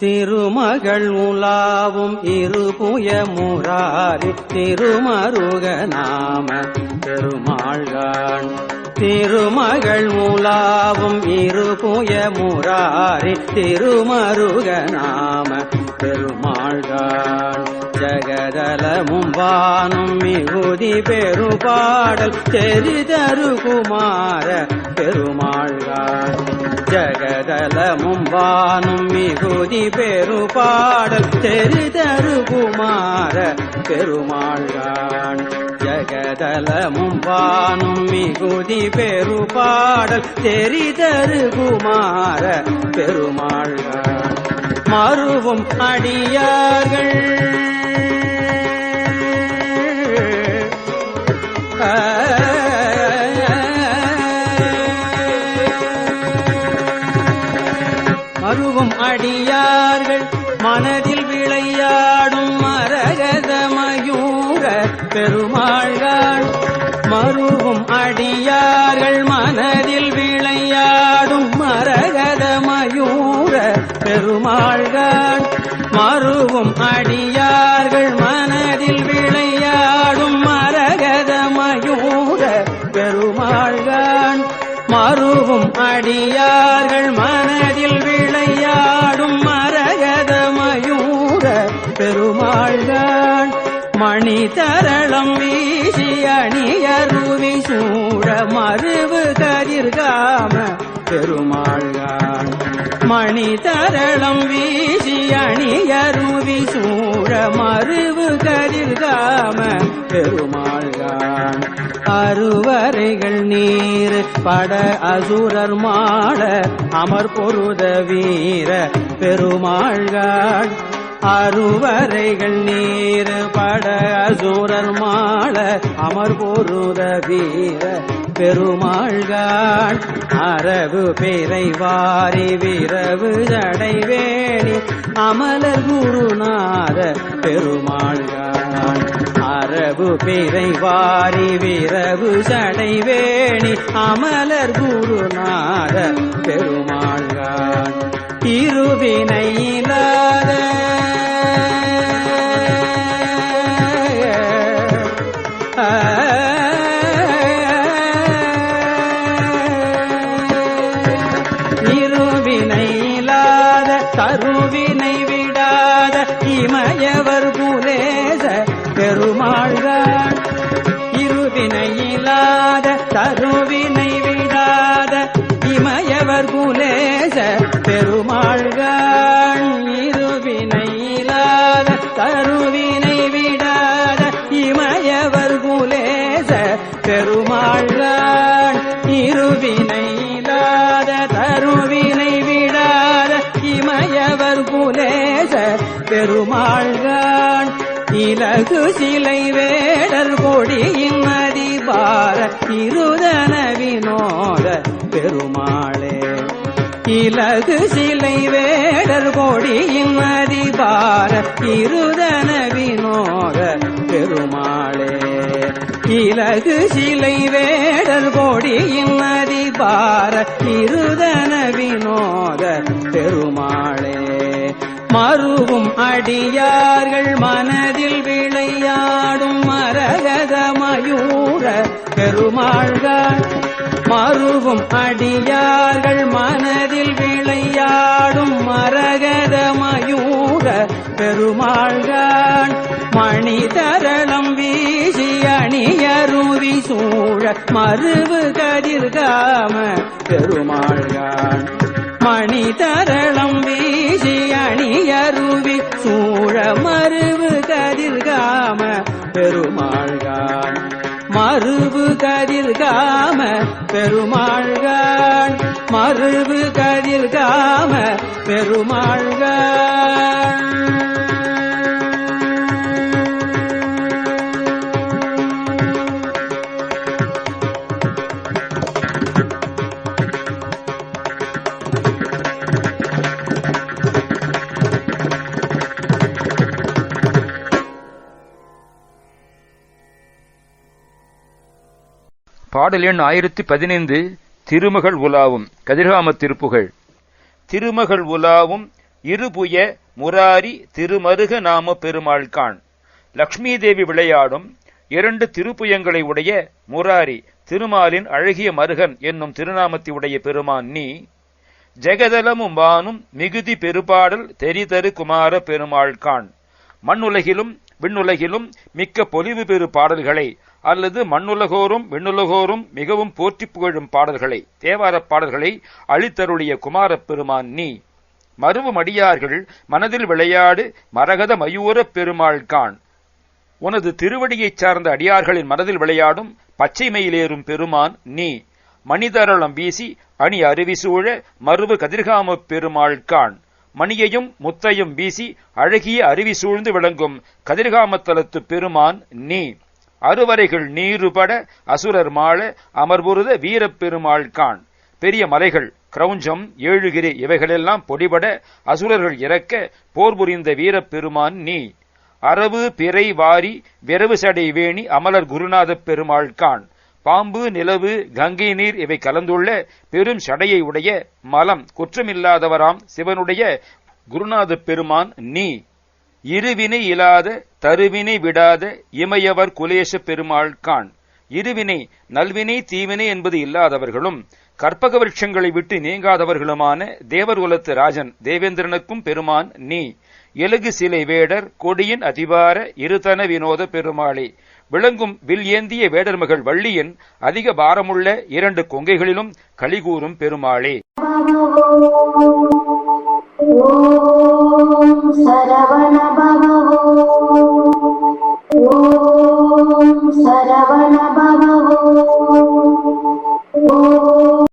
திருமகள் உலாவும் இருபுய முராரி திருமருக நாம பெருமாள்கான் திருமகள் உலாவும் இருபுய முராரி திருமருகநாம பெருமாள்கான் ஜகதலமும் வானும் மிகுதி பெருபாடல் செறிதரு குமார பெருமாள்கான் ஜகதலமும் வானும் மிகுதி பெருபாடல் தெரிதரு குமார பெருமாள்கான் ஜகதலமும் வானும் மிகுதி பெருபாடல் தெரிதரு குமார பெருமாள்கான் மறுவும் அடியார்கள் விளையாடும் மரகத மயூர பெருமாள்கள் மருவும் அடியார்கள் மனதில் விளையாடும் மரகத மயூர பெருமாள்கள் மருவும் அடியார்கள் மனதில் விளையாடும் மரகத மயூர பெருமாள்கள் மருவும் அடியார்கள் மணி தரளம் வீசி அணியருவி சூட மறுவு கதிர்காம பெருமாள்கான் மணி தரளம் வீசி அணியருவி சூட மறுவு கதிர்காம பெருமாள்கான் அறுவரைகள் நீர் பட அசுரர் மாட அமர் பொருத வீர பெருமாள்கான் அருவரைகள் நீர் பட அசூரர் மாள அமர் பொருத வீர பெருமாள்கான் அரவு பேரை வாரி விரவு ஜடைவேணி அமலர் குருநாத பெருமாள்கான் அரவு பேரை வாரி விரவு ஜடைவேணி அமலர் குருநாத பெருமாள்கான் இருவினையிலாத இமயவர் பூலேச பெருமாள்கள் இருவினையில்லாத தருவினை விடாத இமயவர் பூலேச பெருமாள்கள் இருவினையில்லாத தருவினை இலகு சிலை வேடல் கொடியின் அதிபார இருதன வினோத பெருமாளே. இலகு சிலை வேடல் கொடியின் அதிபார இருதன வினோத பெருமாளே. இலகு சிலை வேடல் கொடியின் அதிபார இருதன வினோத பெருமாளே. மறுவும் அடியார்கள் மனதில் விளையாடும் மரகத மயூர பெருமாள்கள். மறுவும் அடியார்கள் மனதில் விளையாடும் மரகத மயூர பெருமாள்கள். மணி தரளம் வீசி அணியருவி சூழ மறுவு கதிர்காம பெருமாள்கள். மணி கதிர்காம பெருமாள்கான் மருவு கதிர்காம பெருமாள்கள். பாடல் எண் ஆயிரத்தி பதினைந்து திருமகள் உலாவும் கதிர்காம திருப்புகழ் திருமகள் உலாவும் இருபுய முராரி திருமருக நாம பெருமாள் காண். லக்ஷ்மி தேவி விளையாடும் இரண்டு திருப்புயங்களை உடைய முராரி திருமாலின் அழகிய மருகன் என்னும் திருநாமத்தை உடைய பெருமான் நீ. ஜெகதலமும் வானும் மிகுதி பெருபாடல் தெரிதரு குமார பெருமாள்கான் மண்ணுலகிலும் விண்ணுலகிலும் மிக்க பொலிவு பெறு பாடல்களை அல்லது மண்ணுலகோரும் விண்ணுலகோரும் மிகவும் போற்றி புகழும் பாடல்களை தேவாரப் பாடல்களை அளித்தருளிய குமாரப் பெருமான் நீ. மருவு அடியார்கள் மனதில் விளையாடு மரகத மயூரப் பெருமாள் கான் உனது திருவடியைச் சார்ந்த அடியார்களின் மனதில் விளையாடும் பச்சைமையிலேறும் பெருமான் நீ. மணிதரளம் வீசி அணி அருவி சூழ மருவு கதிர்காமப் பெருமாள் கான் மணியையும் முத்தையும் வீசி அழகிய அருவி சூழ்ந்து விளங்கும் கதிர்காமத்தலத்து பெருமான் நீ. அறுவரைகள் நீருபட அசுரர் மாள அமர்புருத வீரப்பெருமாள் கான் காண். பெரிய மலைகள் கிரௌஞ்சம் ஏழுகிரி இவைகளெல்லாம் பொடிபட அசுரர்கள் இறக்க போர் புரிந்த வீரப்பெருமான் நீ. அரவு பிறை வாரி விரவு சடை வேணி அமலர் குருநாதப் பெருமாள் காண். பாம்பு நிலவு கங்கை நீர் இவை கலந்துள்ள பெரும் சடையை உடைய மலம். குற்றமில்லாதவராம் சிவனுடைய குருநாதப் பெருமான் நீ. இருவினை இலாத தருவினை விடாத இமையவர் குலேச பெருமாள் கான் இருவினை நல்வினை தீவினை என்பது இல்லாதவர்களும் கற்பக விருட்சங்களை விட்டு நீங்காதவர்களுமான தேவர் குலத்து ராஜன் தேவேந்திரனுக்கும் பெருமான் நீ. எலுகு சிலை வேடர் கொடியின் அதிபார இருதன வினோத பெருமாளே. விளங்கும் வில் ஏந்திய வேடர் மகள் வள்ளியின் அதிக பாரமுள்ள இரண்டு கொங்கைகளிலும் கலிகூறும் பெருமாளே. না